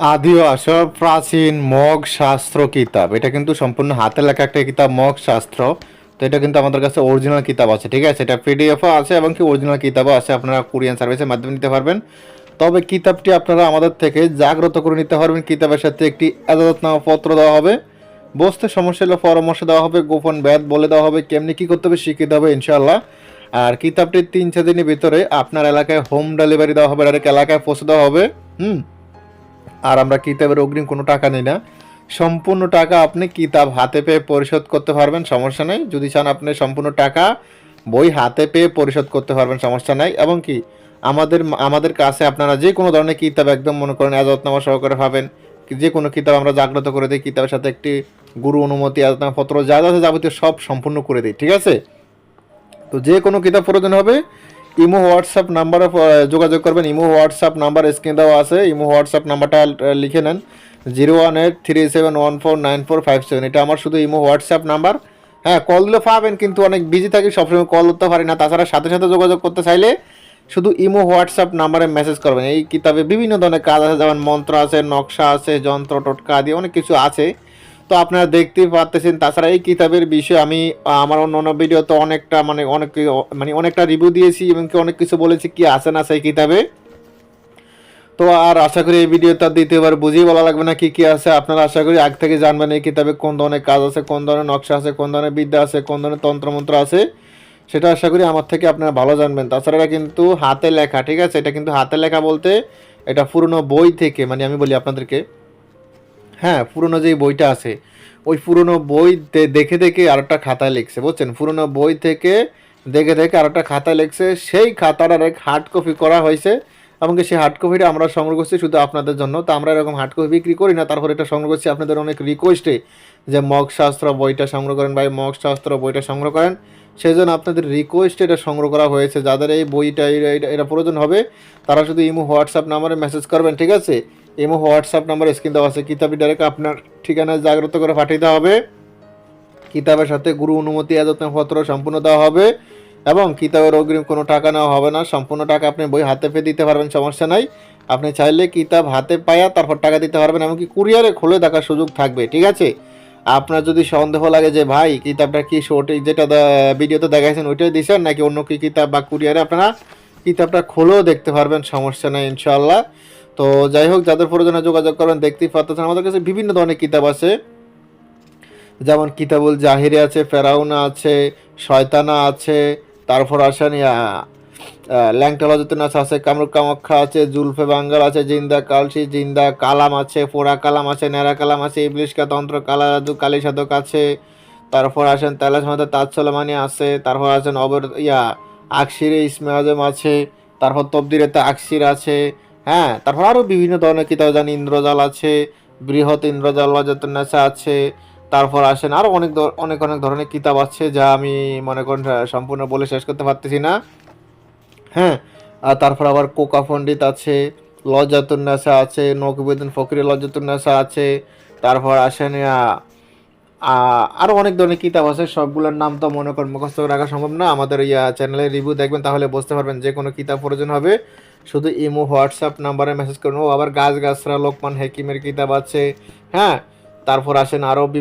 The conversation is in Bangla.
আদি ও আসর প্রাচীন মগ শাস্ত্র কিতাব। এটা কিন্তু সম্পূর্ণ হাতে লেখা একটা কিতাব, মগ শাস্ত্র। তো এটা কিন্তু আমাদের কাছে অরিজিনাল কিতাব আছে, ঠিক আছে? এটা পিডিএফও আছে এবং কি অরিজিনাল কিতাবও আছে, আপনারা কুরিয়ান সার্ভিসের মাধ্যমে নিতে পারবেন। তবে কিতাবটি আপনারা আমাদের থেকে জাগ্রত করে নিতে পারবেন। কিতাবের সাথে একটি এজাজতনামা পত্র দেওয়া হবে। বসতে সমস্যা হলে পরামর্শ দেওয়া হবে, গোপন ব্যাধ বলে দেওয়া হবে, কেমনি কী করতে হবে শিখিয়ে দেওয়া হবে ইনশাল্লাহ আর কিতাবটি তিন চার দিনের ভিতরে আপনার এলাকায় হোম ডেলিভারি দেওয়া হবে, ডাইরেক্ট এলাকায় পৌঁছে দেওয়া হবে। হুম? আর আমরা কিতাবের অগ্রিম কোনো টাকা নিই না। সম্পূর্ণ টাকা আপনি কিতাব হাতে পেয়ে পরিশোধ করতে পারবেন, সমস্যা নেই। যদি চান আপনি সম্পূর্ণ টাকা বই হাতে পেয়ে পরিশোধ করতে পারবেন, সমস্যা নাই। এবং কি, আমাদের আমাদের কাছে আপনারা যে কোনো ধরনের কিতাব একদম মনে করেন এজাজতনামা সহকারে পাবেন। যে কোনো কিতাব আমরা জাগ্রত করে দিই, কিতাবের সাথে একটি গুরু অনুমতি এজাজতনামা পত্র যা যা আছে যাবতীয় সব সম্পূর্ণ করে দিই, ঠিক আছে? তো যে কোনো কিতাব প্রয়োজন হবে ইমো হোয়াটসঅ্যাপ নাম্বারে যোগাযোগ করবেন। ইমো হোয়াটসঅ্যাপ নাম্বার স্ক্রিন দেওয়া আছে। ইমো হোয়াটসঅ্যাপ নাম্বারটা লিখে নেন। Zero one eight three seven one four nine four five seven. এটা আমার শুধু ইমো হোয়াটসঅ্যাপ নাম্বার। হ্যাঁ কল দিলে পাবেন, কিন্তু অনেক বিজি থাকি, সবসময় কল করতে পারি না। তাছাড়া সাথে সাথে যোগাযোগ করতে চাইলে শুধু ইমো হোয়াটসঅ্যাপ নাম্বারে মেসেজ করবেন। এই কিতাবে বিভিন্ন ধরনের কাজ আছে, যেমন মন্ত্র আছে, নকশা আছে, যন্ত্র, টোটকা আদি অনেক কিছু আছে। তো আপনারা দেখতেই পারতেছেন। তাছাড়া এই কিতাবের বিষয়ে আমি, আমার অন্য অন্য ভিডিওতে অনেকটা মানে অনেক মানে অনেকটা রিভিউ দিয়েছি এবং অনেক কিছু বলেছি কি আছে না সেই কিতাবে। তো আর আশা করি এই ভিডিওটা দ্বিতীয়বার বুঝিয়ে বলা লাগবে না কি কি আছে। আপনারা আশা করি আগ থেকে জানবেন এই কিতাবে কোন ধরনের কাজ আছে, কোন ধরনের নকশা আছে, কোন ধরনের বিদ্যা আছে, কোন ধরনের তন্ত্রমন্ত্র আছে, সেটা আশা করি আমার থেকে আপনারা ভালো জানবেন। তাছাড়া কিন্তু হাতে লেখা, ঠিক আছে? এটা কিন্তু হাতে লেখা বলতে এটা পুরনো বই থেকে মানে আমি বলি আপনাদেরকে হ্যাঁ পুরনো যেই বইটা আছে, ওই পুরনো বই দেখে দেখে আরেকটা খাতায় লিখছে, বুঝছেন? পুরনো বই থেকে দেখে দেখে আরেকটা খাতায় লিখছে, সেই খাতাটার এক হার্ড কপি করা হয়েছে, এমনকি সেই হার্ড কপিটা আমরা সংগ্রহ করছি শুধু আপনাদের জন্য। তো আমরা এরকম হার্ড কপি বিক্রি করি না, তারপর এটা সংগ্রহ করছি আপনাদের অনেক রিকোয়েস্টে যে মগ শাস্ত্র বইটা সংগ্রহ করেন এই মগ শাস্ত্র বইটা সংগ্রহ করেন। সেই জন্য আপনাদের রিকোয়েস্টে এটা সংগ্রহ করা হয়েছে, যাদের এই বইটা এটা প্রয়োজন হবে, তারা শুধু ইমো, হোয়াটসঅ্যাপ নাম্বারে মেসেজ করবেন, ঠিক আছে? ইমো, হোয়াটসঅ্যাপ নাম্বার, স্ক্রিন দেওয়া আছে। কিতাবটি ডাইরেক্ট আপনার ঠিকানায় জাগ্রত করে দেওয়া হবে। কিতাবের সাথে গুরু অনুমতি পত্র সম্পূর্ণ দেওয়া হবে এবং কিতাবের অগ্রিম কোনো টাকা নেওয়া হবে না। সম্পূর্ণ টাকা আপনি বই হাতে পেয়ে দিতে পারবেন, সমস্যা নাই। আপনি চাইলে কিতাব হাতে পায়া তারপর টাকা দিতে পারবেন, এমনকি কুরিয়ারে খুলে দেখার সুযোগ থাকবে, ঠিক আছে? আপনার যদি সন্দেহ লাগে যে, ভাই, কিতাবটা কি শর্ট যেটা ভিডিওতে দেখাইছেন, ওইটাই দিয়েছেন নাকি অন্য কি কিতাব বা কুরিয়ারে আপনারা কিতাবটা খুলেও দেখতে পারবেন, সমস্যা নেই ইনশাল্লাহ তো যাই হোক, যাদের প্রয়োজনে যোগাযোগ করবেন, দেখতেই পারতেছেন আমাদের কাছে বিভিন্ন ধরনের কিতাব আছে। যেমন কিতাবুল জাহিরে আছে, ফেরাউনা আছে, শয়তানা আছে, তারপর আসেন ল্যাংটালজতনাস আছে কামরুক কামাখ্যা আছে, জুলফে বাঙ্গাল আছে, জিন্দা কালসি, জিন্দা কালাম আছে, পোড়া কালাম আছে, ন্যাড়া কালাম আছে ইবলিশকা তন্ত্র, কালা জাদু কালী সাধক আছে। তারপর আসেন তালাস মাদা তাজ সলমানি আছে। তারপর আছেন অবর, ইয়া, আকশিরে ইসমে আজম আছে। তারপর তবদিরেতে আকশির আছে। হ্যাঁ তারপর আরও বিভিন্ন ধরনের কিতাব জানি ইন্দ্রজাল আছে, বৃহৎ ইন্দ্রজাল ওয়াজাতুন্নাসা আছে, তারপর আসেন আরও অনেক অনেক অনেক ধরনের কিতাব আছে যা আমি মনে করেন সম্পূর্ণ বলে শেষ করতে পারতেছি না। হ্যাঁ আর তারপর আবার কোকা পণ্ডিত আছে লজ্জাতুন্নাসা আছে নকিবুদ্দিন ফকির লজ্জাতুন্নাসা আছে, তারপর আসেন আরও অনেক ধরনের কিতাব আছে, সবগুলোর নাম তো মনে করেন মুখস্থ রাখা সম্ভব না। আমাদের ইয়া চ্যানেলে রিভিউ দেখবেন, তাহলে বুঝতে পারবেন যে কোনো কিতাব প্রয়োজন হবে। শুধু ইমো, হোয়াটসঅ্যাপ নাম্বারে মেসেজ করুন। ও আবার গাছ গাছরা, লোকমান হেকিমের কিতাব আছে। হ্যাঁ তারপর আসেন আরও